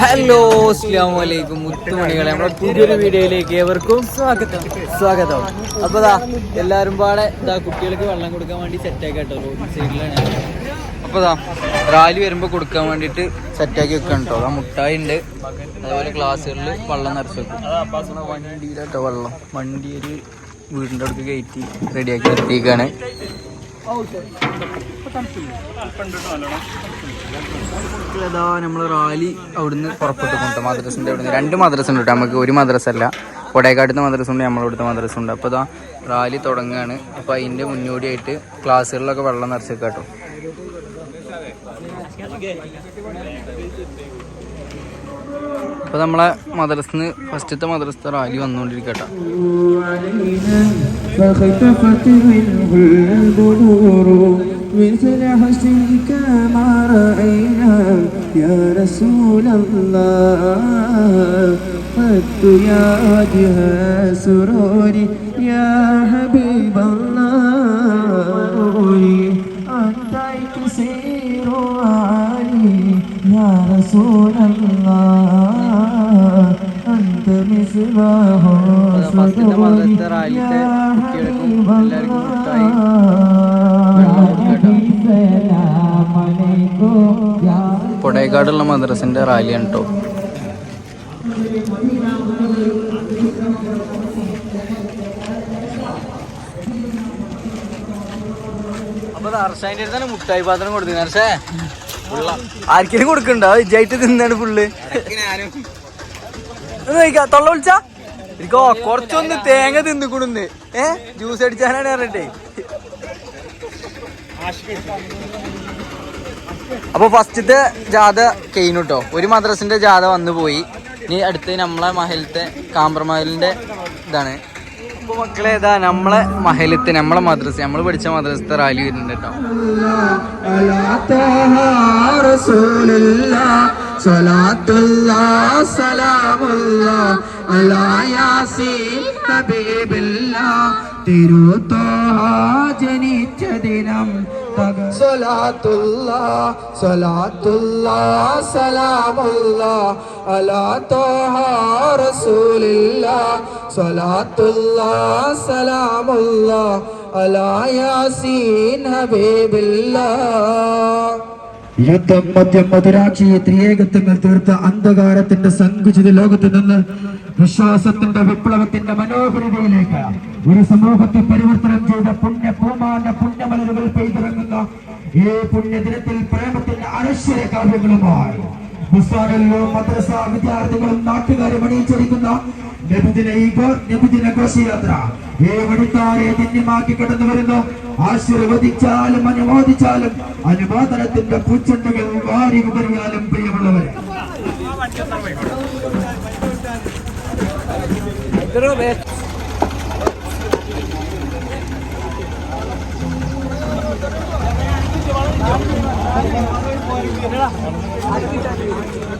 Hello അസ്ലാം വലൈക്കും മുത്തുമണികളെ നമ്മുടെ പുതിയൊരു വീഡിയോയിലേക്ക് ഏവർക്കും സ്വാഗതം. സ്വാഗതം. അപ്പൊ ദാ എല്ലാരും പാടെ ഇതാ കുട്ടികൾക്ക് വെള്ളം കൊടുക്കാൻ വേണ്ടി സെറ്റാക്കി കേട്ടോ. റോഡ് സൈഡിലാണ് അപ്പൊ ദാ റാലി വരുമ്പോ കൊടുക്കാൻ വേണ്ടിട്ട് സെറ്റാക്കി വെക്കണം കേട്ടോ ആ മുട്ടായി ഉണ്ട്. അതുപോലെ ഗ്ലാസ്സുകളിൽ വെള്ളം നിറച്ച് വെക്കും. വണ്ടിയിലാട്ടോ വെള്ളം. വണ്ടി ഒരു വീടിന്റെ അടുത്ത് കയറ്റി റെഡിയാക്കി നിർത്തിയേക്കാണ്. ഏതാ നമ്മൾ റാലി അവിടുന്ന് പുറപ്പെട്ടു മദ്രസിന്റെ അവിടുന്ന്. രണ്ട് മദ്രസ ഉണ്ട് കേട്ടോ. നമുക്ക് ഒരു മദ്രസ അല്ല കൊടേക്കാട്ടുന്ന മദ്രസ ഉണ്ട് നമ്മളവിടുത്തെ മദ്രസ ഉണ്ട്. അപ്പോൾ ഇതാ റാലി തുടങ്ങുകയാണ് അപ്പോൾ അതിന്റെ മുന്നോടിയായിട്ട് ക്ലാസ്സുകളിലൊക്കെ വെള്ളം നിറച്ചേക്കാം കേട്ടോ. അപ്പോൾ നമ്മളെ മദ്രസിന് ഫസ്റ്റത്തെ മദ്രസത്തെ റാലി വന്നുകൊണ്ടിരിക്കട്ടോ مثل حسنك ما رأينا يا رسول الله قد يا وجه سروري يا حبيب الله أنت تسير علي يا رسول الله أنت مصباح سروري يا حبيب الله കൊടയക്കാടുള്ള മദ്രസിന്റെ റാലിയാണ് കേട്ടോ അപ്പൊ അർഷാന്റെ അടുത്താണ് മുട്ടായി പാത്രം കൊടുക്കുന്നത് അർഷേ ആർക്കും കൊടുക്കണ്ടോ? വിജയായിട്ട് തിന്നാണ് ഫുള്ള് തൊള്ള വിളിച്ചാ? ഇരിക്കോ കൊറച്ചൊന്ന് തേങ്ങ തിന്നിക്കൊടുന്ന് ഏ? ജ്യൂസ് അടിച്ചാനാണ് പറഞ്ഞിട്ടേ. അപ്പൊ ഫസ്റ്റത്തെ ജാഥ കഴിഞ്ഞു കേട്ടോ ഒരു മദ്രസിന്റെ ജാഥ വന്നു പോയി ഇനി അടുത്ത് നമ്മളെ മഹലത്തെ കാമ്പ്രമഹലിന്റെ ഇതാണ് അപ്പൊ മക്കളെ ഇതാ നമ്മളെ മഹലത്ത് നമ്മളെ മദ്രസ നമ്മൾ പഠിച്ച മദ്രസത്തെ റാലി വരുന്നുണ്ട് കേട്ടോ على طه رسول الله صلاة الله سلام الله على ياسين حبيب الله തിരുത്തോഹ ജനിച്ച ദിനം സലാത്തുള്ള സലാത്തുള്ള സലാമുള്ള അലാ തോഹ റസൂലില്ല സലാത്തുള്ള സലാമുള്ള അലാ യാസീൻ ഹബീബില്ല. യുദ്ധം മദ്യം മധുരാക്ഷിയെ ത്രിയേകത്വങ്ങൾ തീർത്ത അന്ധകാരത്തിന്റെ സങ്കുചിത ലോകത്ത് നിന്ന് വിശ്വാസത്തിന്റെ വിപ്ലവത്തിന്റെ മനോഹരിതയിലേക്ക് ഒരു സമൂഹത്തെ പരിവർത്തനം ചെയ്ത പുണ്യ പൂമാന്റെ പുണ്യമലരുകൾ പെയ്തിറങ്ങുന്ന ഈ പുണ്യദിനത്തിൽ പ്രേമത്തിന്റെ അനശ്വര കാവ്യങ്ങളുമായി ബുസ്താകളിലും മദ്രസ വിദ്യാർത്ഥികളും നാട്ടുകാരും അണിയിച്ചിരിക്കുന്ന ഈ കടന്നു ആശീർവദിച്ചാലും അനുമോദിച്ചാലും അനുവാദനത്തിന്റെ പൂച്ചെണ്ടുകൾ വാരി വിതറിയാലും പ്രിയമുള്ളവരെ.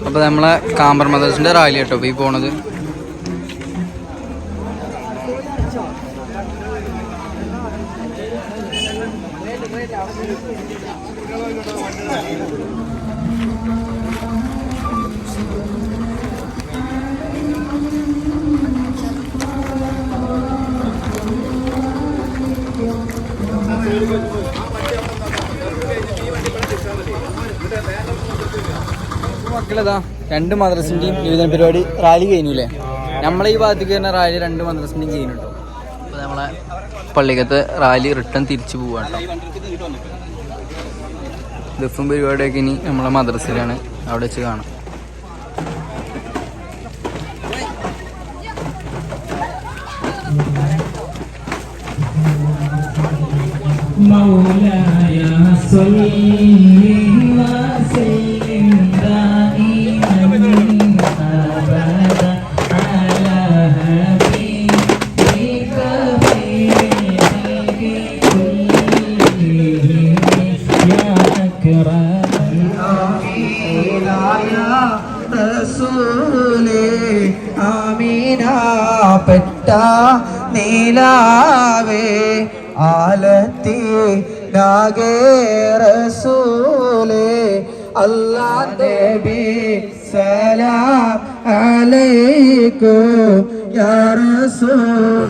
അപ്പൊ നമ്മളെ കാമ്പർ മദേഴ്സിന്റെ റാലി കേട്ടോ ഈ പോണത്. മക്കളതാ രണ്ട് മദ്രസിന്റെയും വിവിധ പരിപാടി റാലി കഴിഞ്ഞുല്ലേ നമ്മളെ ഈ ഭാഗത്തേക്ക് തന്നെ റാലി രണ്ട് മദ്രസിന്റെയും ചെയ്യുന്നുണ്ടോ അപ്പൊ നമ്മളെ പള്ളിക്കത്തെ റാലി റിട്ടേൺ തിരിച്ചു പോവാണ് ദഫും പരിപാടിയൊക്കെ ഇനി നമ്മളെ മദ്രസയിലാണ് അവിടെ വെച്ച് കാണാം مولاي صل يا رسول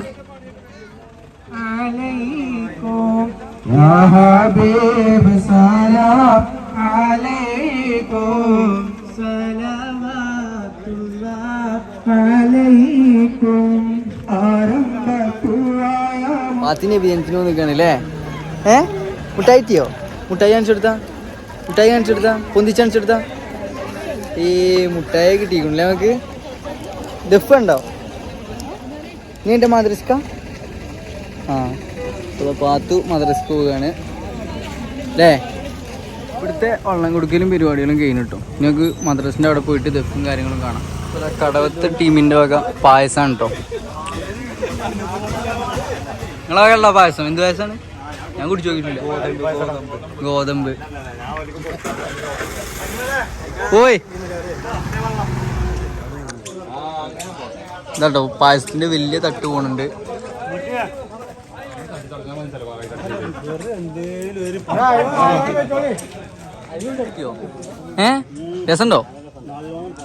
عليكم يا حبيب سلام عليكم صلوات الله عليكم ആരംഭപ്പൂവായ പാത്തിന് അഭിനയത്തിന് നിൽക്കാണ് അല്ലേ ഏ മുട്ടായി എത്തിയോ മുട്ടായി കാണിച്ചെടുത്താ മുട്ടായി കാണിച്ചെടുത്താ പൊന്തിച്ച് കാണിച്ചെടുത്താ ഈ മുട്ടായി കിട്ടിക്കണില്ലേ നമുക്ക് ദഫ് ഉണ്ടോ നീ എന്റെ മദ്രസ്ക ആ. അപ്പോൾ പാത്തു മദ്രസ് പോവുകയാണ്. അല്ലേ ഇവിടുത്തെ വള്ളം കൊടുക്കലും പരിപാടികളും കഴിഞ്ഞു കിട്ടും നിങ്ങൾക്ക് മദ്രസിന്റെ അവിടെ പോയിട്ട് ദഫും കാര്യങ്ങളും കാണാം. കടവത്ത് ടീമിന്റെ വക പായസമാണ് കേട്ടോ നിങ്ങളെ പായസം? എന്ത് പായസമാണ് ഞാൻ കുടിച്ചു നോക്കിയിട്ടില്ല. ഗോതമ്പ്. ഓയ് ഇതാട്ടോ പായസത്തിന്റെ വലിയ തട്ട് പോണുണ്ട്. ഏ? രസണ്ടോ?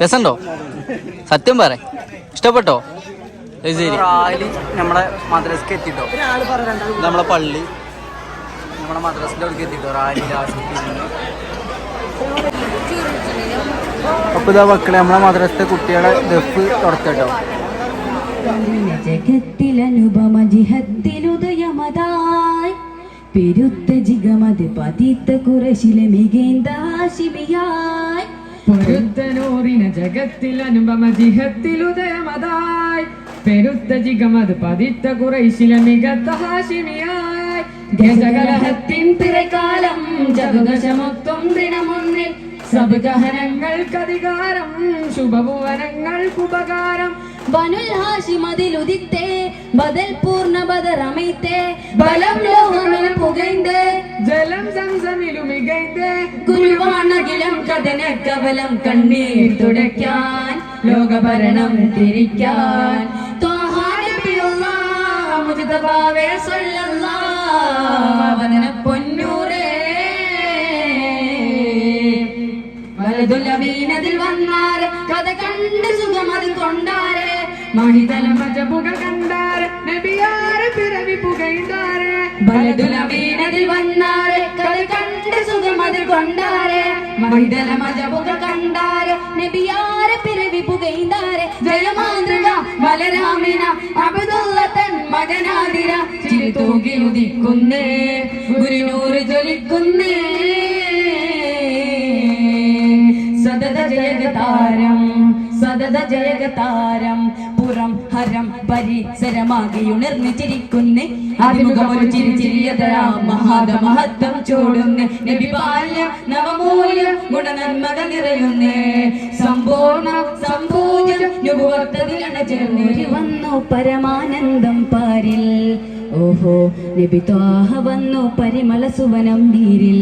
രസണ്ടോ? സത്യം പറ. ഇഷ്ടപ്പെട്ടോ? ശരി. നമ്മളെ മദ്രസക്ക് എത്തിട്ടോ? നമ്മളെ പള്ളി. നമ്മളെ മദ്രസിന്റെ അവിടേക്ക് എത്തിട്ടോ? റാലി ലാസ്റ്റ് അപ്പൊ ഇതാ മക്കളെ നമ്മളെ മദ്രസത്തെ കുട്ടികളെ ദഫ് തുറക്കട്ടോ ജഗത്തിലനുപമ ജിഹത്തിലുദയമതായി പെരുത്ത ജിഗമത് പതിത്ത കുറശിലെ മികേന്ദ ഹാഷിമിയായി പൊരുത്തനൂറിന ജിഹത്തിലുദയമതായി പെരുത്ത ജിഗമത് പതിത്ത കുറൈശില മികത്ത ഹാഷിമിയായി ഗജകലഹത്തിൻ തിരക്കാലം ജഗദശമൊത്തം ദിനമൊന്നിൽ സബുജഹനങ്ങൾക്കധികാരം ശുഭഭുവനങ്ങൾക്കുപകാരം ബനുൽ ഹാഷിമതിലുദിത്തേ ബദൽ പൂർണ ബദറമൈത്തേ ബലം ലോഹമിൽ പുകൈന്തേ ജലം സംസമിലു മികൈന്തേ ഗുരുവാണകിലം കഥന കവലം കണ്ണീർ തുടയ്ക്കാൻ ലോകഭരണം തിരിക്കാൻ. തോഹാനബിയുള്ള മുജ്തബാവേ സ്വല്ലല്ലാഹ് വദന വലതുലവീനതിൽ വന്നാരെ. കഥ കണ്ട് സുഖമത് കൊണ്ടാരെ. മഹിതല മജബുകൾ കണ്ടാരെ. നബിയാരെ പിറവി പുകൈന്താരെ ബലതുലവീനതിൽ വന്നാരെ. കഥ കണ്ട് സുഖമതിൽ കൊണ്ടാരെ. മഹിതല മജബുകൾ കണ്ടാരെ. നബിയാരെ പിറവി പുകൈന്താരെ ജയമാതൃക ബലരാമിന അബദുള്ളത്തൻ മകനാതിര. ചിരി തൂകി ഉദിക്കുന്നേ ഗുരുനൂറ് ജ്വലിക്കുന്നേ. സതത ജയഗതാരം. പുറം ഹരം പരിസരമാകി ഉണർന്നു അഭിമുഖം ഒരു ചിരി ചിരിയതരാ മഹാദ മഹത്വം ചൂടുന്നു. നബി ബാല്യം നവമൂല്യ ഗുണനന്മത നിറയുന്നു. സമ്പൂർണ സമ്പൂജം നുഭവത്തതിലണ ചേർന്നൊരു വന്നു പരമാനന്ദം പാരിൽ. ഓഹോ നബി ത്വാഹ വന്നു പരിമള സുവനം നീരിൽ.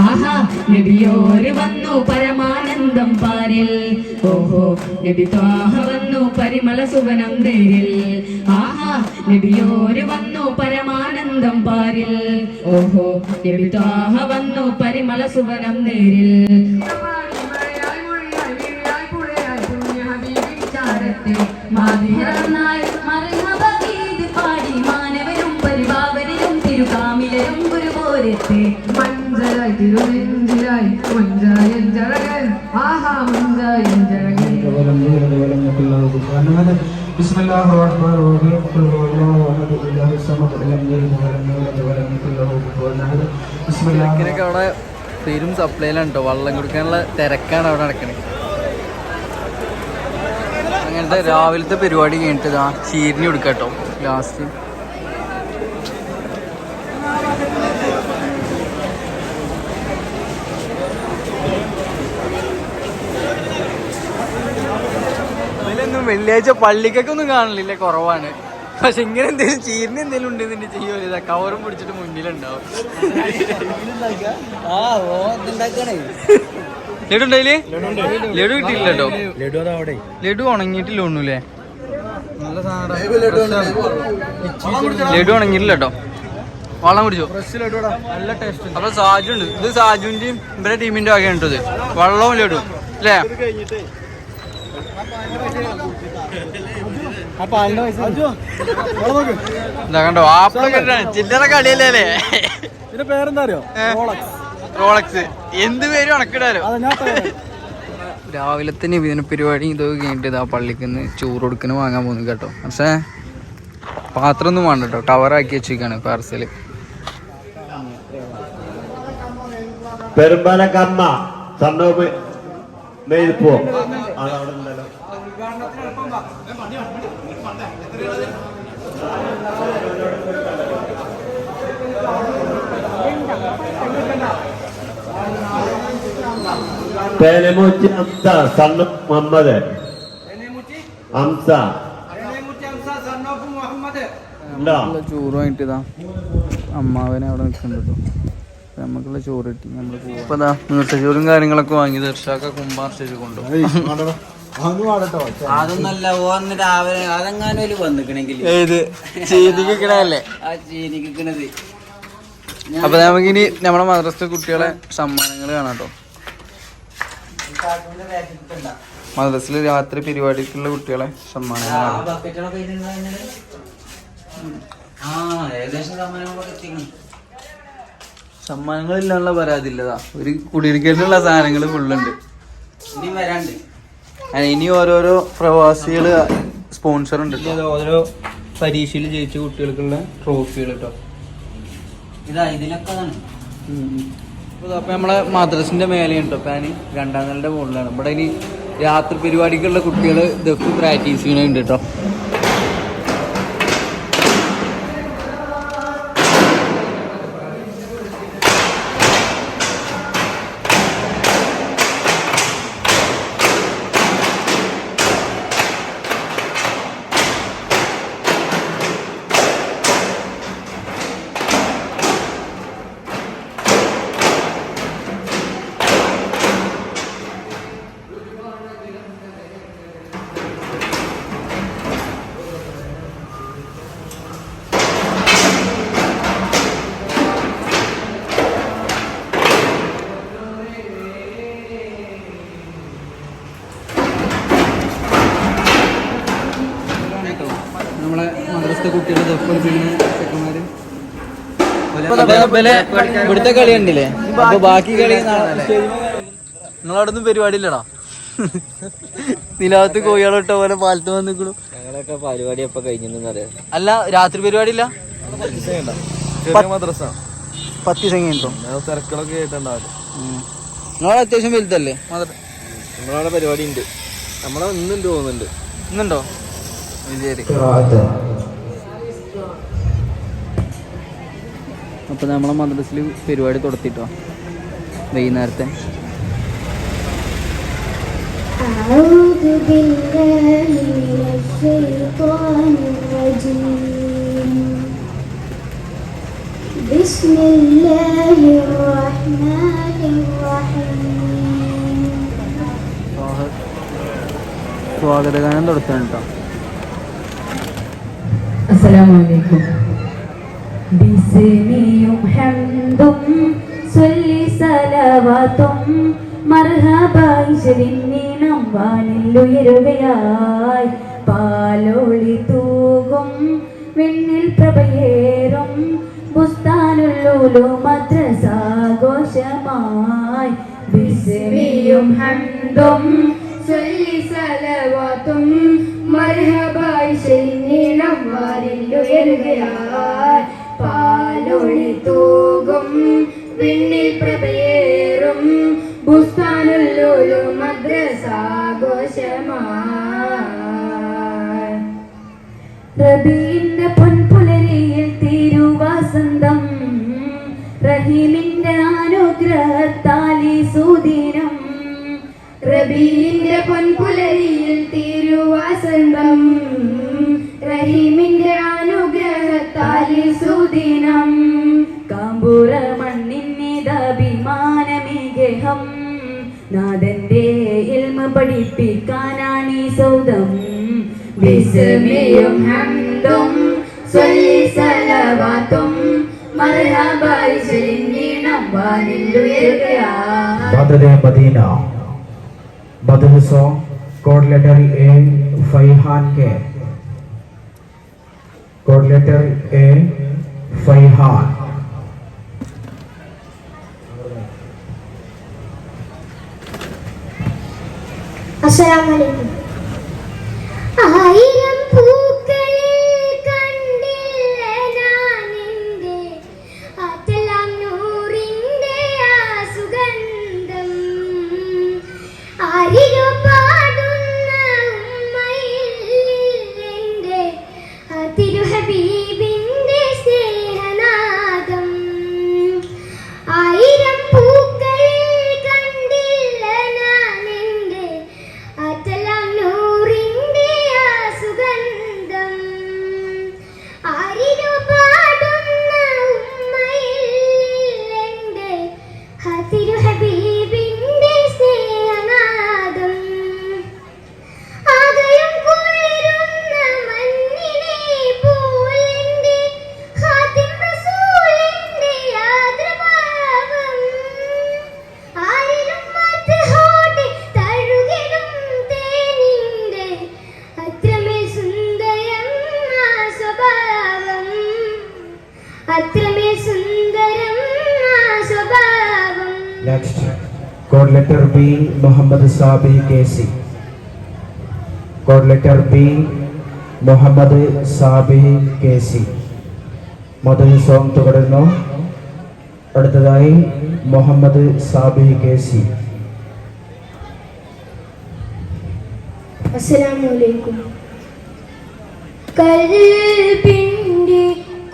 ആഹാ നബിയോര് വന്നു പരമാനന്ദം പാരിൽ. ഓഹോ നബി ത്വാഹ വന്നു പരിമള സുവനം നീരിൽ. ആഹാ നബിയോര് വന്നു പരമാനന്ദം പാരിൽ. ഓഹോ നബി ത്വാഹ വന്നു പരിമള സുവനം നീരിൽ. മാതിരനായി പരിപാവനരും തിരുകാമിലരും ഗുരുപോരത്തെ മഞ്ചലായി തിരുനെഞ്ചിലായി മഞ്ചായൻ ജഴകൻ ആഹാ മഞ്ചായൻ ജഴകൻ ولم يولد ولم يكن له كفوا احد بسم الله الرحمن الرحيم قل هو الله احد الله الصمد لم يلد ولم يولد ولم يكن له كفوا احد بسم الله ചെക്കനൊക്കെ അവിടെ പെരും സപ്ലൈയിലാണ് കേട്ടോ വള്ളം കൊടുക്കാനുള്ള തിരക്കാണ് അവിടെ നടക്കണത് അങ്ങനത്തെ രാവിലത്തെ പരിപാടി കഴിഞ്ഞിട്ട് ഇതാ ചീരിനി കൊടുക്കാം കേട്ടോ ലാസ്റ്റ് വെള്ളിയാഴ്ച പള്ളിക്കൊക്കെ ഒന്നും കാണലില്ല കുറവാണ്. പക്ഷെ ഇങ്ങനെ എന്തെങ്കിലും ചീരിന് എന്തെങ്കിലും ഉണ്ട് ഉണ്ടെന്ന് ചെയ്യൂല കവറും പിടിച്ചിട്ട് മുന്നിലുണ്ടാവും. ലഡു ഉണ്ടായില്ലേ ലഡു കിട്ടിയില്ല കേട്ടോ ലഡു ഉണങ്ങിയിട്ടില്ല ഒന്നുമില്ലേ ലഡു ഉണങ്ങിയിട്ടില്ല കേട്ടോ വെള്ളം കുടിച്ചോ? നല്ല ടേസ്റ്റ് അപ്പൊ സാജു ഉണ്ട് ഇത് സാജുവിന്റെയും ഇവരുടെ ടീമിന്റെ വകയാണ് കേട്ടോ ഇത് വെള്ളവും ലഡു അല്ലേ കണ്ടോ? ആപ്പിൾ കെട്ടാണ് ചില്ലറ കളിയല്ലേ ഇതിന്റെ പേരെന്താ അറിയോ റോളക്സ്. എന്ത് പേരും അണക്കിടാലോ? രാവിലെ തന്നെ ഇതിന് പരിപാടി ഇതൊക്കെ കഴിഞ്ഞിട്ട് ഇതാ പള്ളിക്ക് നിന്ന് ചോറ് കൊടുക്കുന്ന വാങ്ങാൻ പോകുന്നു കേട്ടോ. പക്ഷേ പാത്രം ഒന്നും വേണ്ട കേട്ടോ കവറാക്കി വെച്ചിരിക്കാണ് പാർസൽ പെരുമ്പലക്കമ്മ സണ്ണോപ്പ് മേൽപ്പോ അതവിടെ ഉണ്ടല്ലോ പേനമൂച്ചി അംസ സണ്ണു മുഹമ്മദ്. അംസ. ഉണ്ടോ? ചോറ് അമ്മാവനെ അവിടെ നിൽക്കുന്നുണ്ടോ നമുക്കുള്ള ചോറ് കിട്ടി നമ്മൾ ഇപ്പൊ ഇതാ നീർച്ചോറും കാര്യങ്ങളൊക്കെ വാങ്ങി ദർശാക്ക കുമ്പാർച്ചു കൊണ്ടു അതൊന്നല്ല ഓന്ന് രാവിലെ അതെങ്ങാനും ഒരു വന്നിക്കണെങ്കിൽ ഏത്? ചെയ്തിക്കണല്ലേ ആ ചീനിക്കണത് അപ്പൊ നമുക്കിനി നമ്മളെ മദ്രസ കുട്ടികളെ സമ്മാനങ്ങൾ കാണാം കേട്ടോ മദ്രസിൽ രാത്രി പരിപാടിക്കുള്ള കുട്ടികളെ സമ്മാനങ്ങൾ ഏകദേശം സമ്മാനങ്ങളൊക്കെ എത്തിക്കണം. സമ്മാനങ്ങളില്ലാനുള്ള പരാതി ഇല്ലതാ ഒരു കുടിയിരിക്കലിനുള്ള സാധനങ്ങൾ ഫുള്ളുണ്ട്. ഇനി വരാണ്ട്. അല്ല, ഇനി ഓരോരോ പ്രവാസികൾ സ്പോൺസർ ഉണ്ട്. ഓരോ പരീക്ഷയിൽ ജയിച്ച കുട്ടികൾക്കുള്ള ട്രോഫികൾ കേട്ടോ ഇതാ ഇതിലൊക്കെ അപ്പൊ നമ്മളെ മദ്രസിന്റെ മേലെയുണ്ട് അപ്പൊ ഞാൻ രണ്ടാം നിലയുടെ മുകളിലാണ്. ഇവിടെ ഇനി രാത്രി പരിപാടിക്കുള്ള കുട്ടികൾ ഇതൊക്കെ പ്രാക്ടീസ് ചെയ്യണുണ്ട് കേട്ടോ ഇവിടുത്തെ കളി കണ്ടില്ലേ? അപ്പൊ ബാക്കി കളി നിങ്ങളവിടുന്ന് പരിപാടി ഇല്ലടാ നിലാവത്ത് കോഴികളോട്ട പോലെ പാലത്ത് വന്നിക്കണു. ഞങ്ങളൊക്കെ പരിപാടി എപ്പൊ കഴിഞ്ഞെന്നറിയാം അല്ല രാത്രി പരിപാടി ഇല്ല ചെറിയ മദ്രസ. പത്ത് ദിവസം കഴിഞ്ഞിട്ടോ? തിരക്കുകളൊക്കെ ആയിട്ടുണ്ടാവില്ല നിങ്ങളെ അത്യാവശ്യം വലുതല്ലേ? നമ്മളവിടെ പരിപാടി ഉണ്ട് നമ്മളെ ഇന്നുണ്ട് തോന്നുന്നുണ്ട്. ഇന്നുണ്ടോ? ശരി അപ്പൊ നമ്മളെ മദ്രസിൽ പരിപാടി തുടത്തിട്ടോ വൈകുന്നേരത്തെ أعوذ بالله من الشيطان الرجيم بسم الله الرحمن الرحيم സ്വാഗതഗാനം തുടത്താണ് കേട്ടോ അസ്സലാമു ഹംദും സ്വല്ലി സലവാത്തും മർഹബായി ശരിനീണം വാനിൽ ഉയരുകയായി. പാലോളി തൂകും വെണ്ണിൽ പ്രഭയേറും ബുസ്താനുള്ളൂലു മദ്രസാഘോഷമായി. ബിസ്മിയും ഹംദും ചൊല്ലി സലവാത്തും മർഹബായി ശരിനീണം വാനിൽ ഉയരുകയായി തൂകും വിണ്ണിൽ പ്രഭയേറും ബുസ്താനുള്ളൂലു മദ്രസാഘോഷമായി റബീന്റെ പൊൻപുലരിയിൽ തിരുവാസന്തം. റഹീമിന്റെ അനുഗ്രഹത്താലി സുദിനം. റബീന്റെ പൊൻപുലരിയിൽ തിരുവാസന്തം. റഹീമിന്റെ നാഥന്റെ ഇൽമ പഠിപ്പിക്കാനാണ് സൗദം വിസ്മയും ഹംദും സ്വല്ലി സലവാത്തും മർഹബായി ചെല്ലിണം വാനിലുയർകയാ ബദദ മദീന ബദൽ song code letter A Faihan K. Code letter A Faihan. അസ്സലാമലൈക്കും B, Muhammad Sabi KC. Code letter B, Muhammad Sabi KC. മൊദൽ സോങ് തുടരുന്നു അടുത്തതായി മുഹമ്മദ് സാബി കെ സി അസ്സലാമലൈക്കും കൽബിന്റെ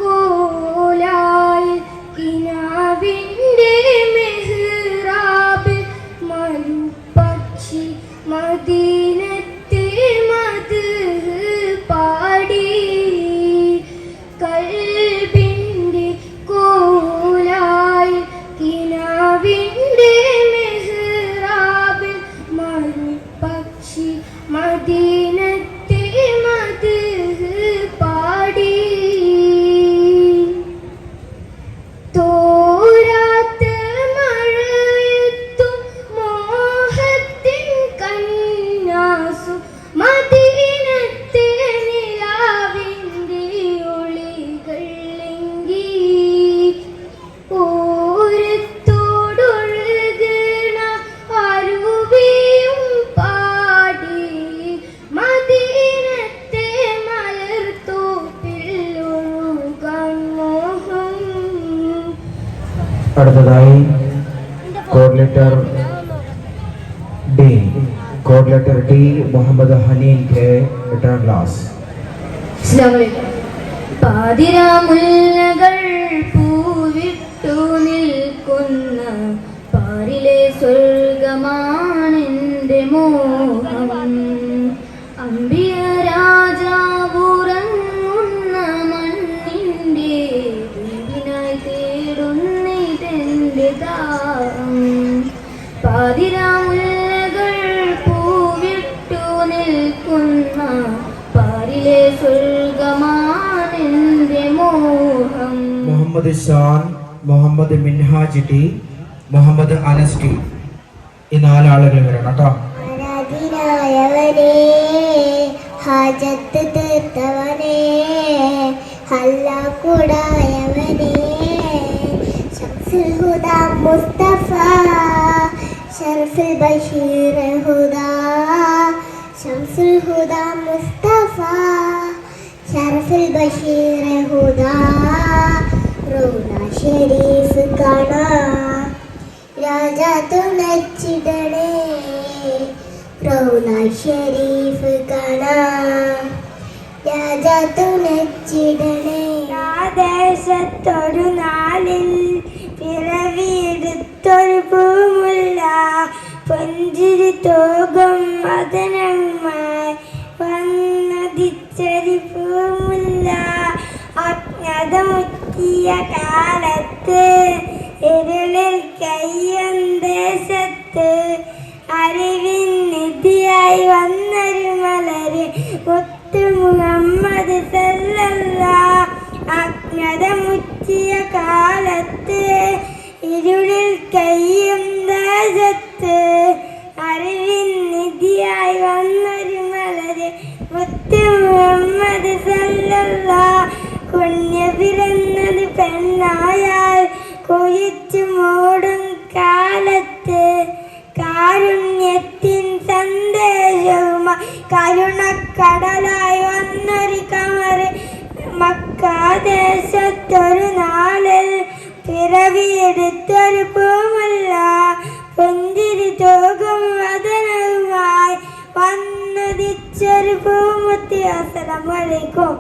കോലായി കിനാവിന്റെ মদী കെ എട്ടാം ക്ലാസ് പാതിരാമുല്ലകൾ പൂവിട്ടു നിൽക്കുന്ന പാരിലെ സ്വർഗമാണെന്റെ മോഹം. മുഹമ്മദ് ഷാൻ മുഹമ്മദ് മിൻഹാജ് ടി മുഹമ്മദ് അനസ് ടി ഈ നാലാളുകൾ വരണം കേട്ടോ. ഹാജത്ത് തീർത്തവനേ ഹല്ലാക്കുടായവനേ ഹുദ മുസ്തഫ ഷർഫുൽ ബഷീർ ഹുദ ശംസുൽ ഹുദ മുസ്തഫ ഷർഫുൽ ബഷീർ ഹുദ ഷെരീഫ് കാണാം. നാളിൽ പിറവിയെടുത്തൊരു പൂമുല്ല. പൊഞ്ചിരി തോകും മദനമായി വന്നതിച്ചൊരു പൂമുല്ല. അജ്ഞതമുറ്റിയ കാലത്ത് ഇരുളിൽ കയ്യം ദേശത്ത് അറിവിൻ നിധിയായി വന്നൊരു മലര് മുത്തു മുഹമ്മദ് സല്ലല്ല. അജ്ഞതമുറ്റിയ കാലത്ത് ഇരുളിൽ കയ്യും ദേശത്ത് അറിവിൻ നിധിയായി വന്ന മുത്ത് മുഹമ്മദ് സല്ലല്ലാ. കുഞ്ഞ പിറന്നത് പെണ്ണായാൽ കുഴിച്ചു മൂടും കാലത്ത് കാരുണ്യത്തിൻ സന്ദേശവുമായി കരുണക്കടലായി വന്നൊരു കമറ് മക്കാദേശത്തൊരു നാളിൽ പിറവിയെടുത്തൊരു പൂമല്ല. പുഞ്ചിരി തോകും വദനവുമായി വന്നുദിച്ചൊരു പൂമുത്തി. അസലമലൈക്കും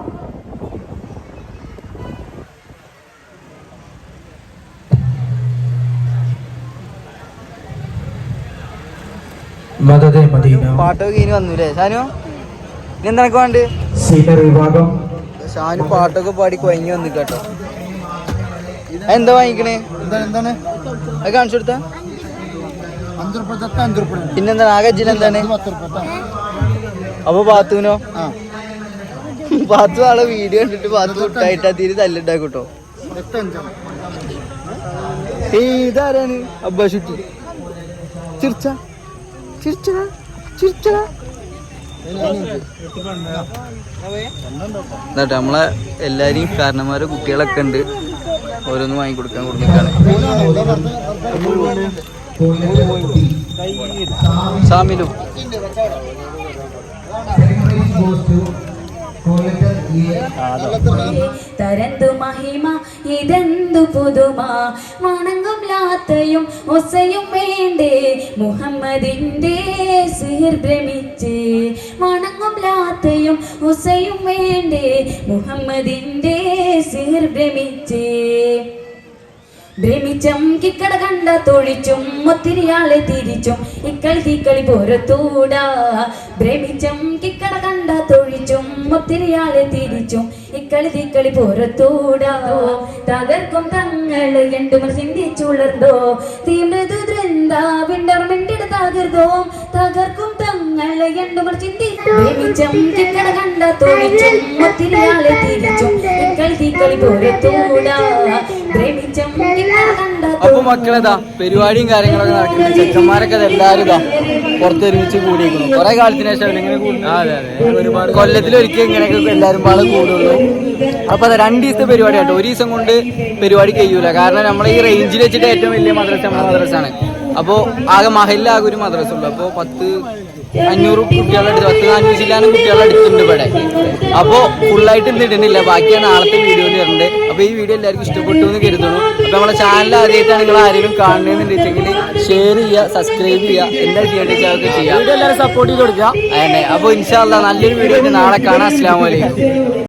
മദദെ മദീന. പാട്ടൊക്കെ ഇനി വന്നൂലേ? ഷാനു ഇനി വേണ്ട വിഭാഗം ഷാനു പാട്ടൊക്കെ പാടി കൊയങ്ങി വന്നു കേട്ടോ എന്താ വാങ്ങിക്കണേ? എന്താണ് അത് കാണിച്ചു കൊടുത്താ? അഞ്ച് റുപ്യ ചക്ക അഞ്ച് റുപ്യ പിന്നെന്താണ് ആ ഗജ്ജിൽ എന്താണ് അപ്പൊ ബാത്തുവിനോ പാത്തു ആളെ വീഡിയോ കണ്ടിട്ട് പാത്തു വിട്ടായിട്ടാ തീരെ തല്ലുണ്ടാക്കൂട്ടോ. എട്ട് അബ്ബാ ഇതാരാണ്? അബ്ബാഷുട്ടി ചിരിച്ച ചിരിച്ചടാ ചിരിച്ചടാ. എന്നിട്ട് നമ്മളെ എല്ലാരെയും കാരണന്മാരെ കുട്ടികളൊക്കെ ഉണ്ട്. ഓരോന്ന് വാങ്ങിക്കൊടുക്കാൻ കൊടുക്കാണ് സാമിലും. തരന്തു മഹിമ ഇതെന്തു പുതുമ? ലാത്തയും ഒസയും വേണ്ടേ? മുഹമ്മദിന്റെ സിഹിർ ഭ്രമിച്ച്. വണങ്ങും ലാത്തയും ഒസയും വേണ്ടേ? മുഹമ്മദിന്റെ സിഹിർ ഭ്രമിച്ച്. ഭ്രമിച്ചും കിക്കട കണ്ട തൊഴിച്ചും ഒത്തിരിയാളെ തിരിച്ചും ഇക്കളി തീക്കളി പുറത്തൂടാ ഭ്രമിച്ചും കിക്കട കണ്ട തൊഴിച്ചും ഒത്തിരിയാളെ തിരിച്ചും ഇക്കളി തീക്കളി പുറത്തൂടാ തകർക്കും തങ്ങൾ എണ്ടുമർ ചിന്തിച്ചുളർന്നോ. മിണ്ടിട തകർന്നോ. തകർക്കും തങ്ങൾ എണ്ടുമർ ചിന്തി ഭ്രമിച്ചും കിക്കട കണ്ട തൊഴിച്ചും ഒത്തിരിയാളെ തിരിച്ചും ഇക്കളി തീക്കളി പുറത്തൂടാ ഭ്രമിച്ചും കിക്കട കണ്ട അപ്പൊ മക്കളെതാ പരിപാടിയും കാര്യങ്ങളൊക്കെ നടക്കുന്നത് ചെക്കന്മാരൊക്കെ എല്ലാരും പുറത്തൊരുമിച്ച് കൂടിയിരിക്കുന്നു. കുറെ കാലത്തിന് ശേഷം അവരിങ്ങനെ കൂടുന്നു ഒരുപാട് കൊല്ലത്തിലൊരിക്കൽ ഇങ്ങനെയൊക്കെ എല്ലാവരും പാടെ കൂടുള്ളൂ. അപ്പൊ അതാ രണ്ട് ദിവസത്തെ പരിപാടി കേട്ടോ. ഒരു ദിവസം കൊണ്ട് പരിപാടി കഴിയൂല. കാരണം നമ്മൾ ഈ റേഞ്ചിൽ വെച്ചിട്ട് ഏറ്റവും വലിയ മദ്രസ നമ്മുടെ മദ്രസാണ് അപ്പോൾ ആകെ മഹലിലാകെ ഒരു മദ്രസ ഉള്ളു അപ്പോൾ പത്ത് അഞ്ഞൂറ് കുട്ടികളുടെ അടുത്ത് പത്ത് നാനൂറ് ജില്ലാനും കുട്ടികളുടെ അടുത്തുണ്ട് ഇവിടെ. അപ്പോൾ ഫുള്ളായിട്ട് ഇന്ന് ഇടുന്നില്ല. ബാക്കിയാണ് നാളത്തെ വീഡിയോയിൽ വരുന്നുണ്ട് അപ്പോൾ ഈ വീഡിയോ എല്ലാവർക്കും ഇഷ്ടപ്പെട്ടു എന്ന് കരുതുന്നു. നമ്മുടെ ചാനൽ ആദ്യമായിട്ടാണ് നിങ്ങൾ ആരെങ്കിലും കാണുന്നതെന്നുണ്ടെങ്കിൽ ഷെയർ ചെയ്യുക സബ്സ്ക്രൈബ് ചെയ്യുക എന്താ ചെയ്യേണ്ടത് വെച്ചാൽ അതൊക്കെ ചെയ്യുക എല്ലാവരും സപ്പോർട്ട് ചെയ്ത് കൊടുക്കുക. അതെ അപ്പോൾ ഇൻഷാല്ല നല്ലൊരു വീഡിയോ നാളെ കാണാം. അസ്സാം വലൈക്കും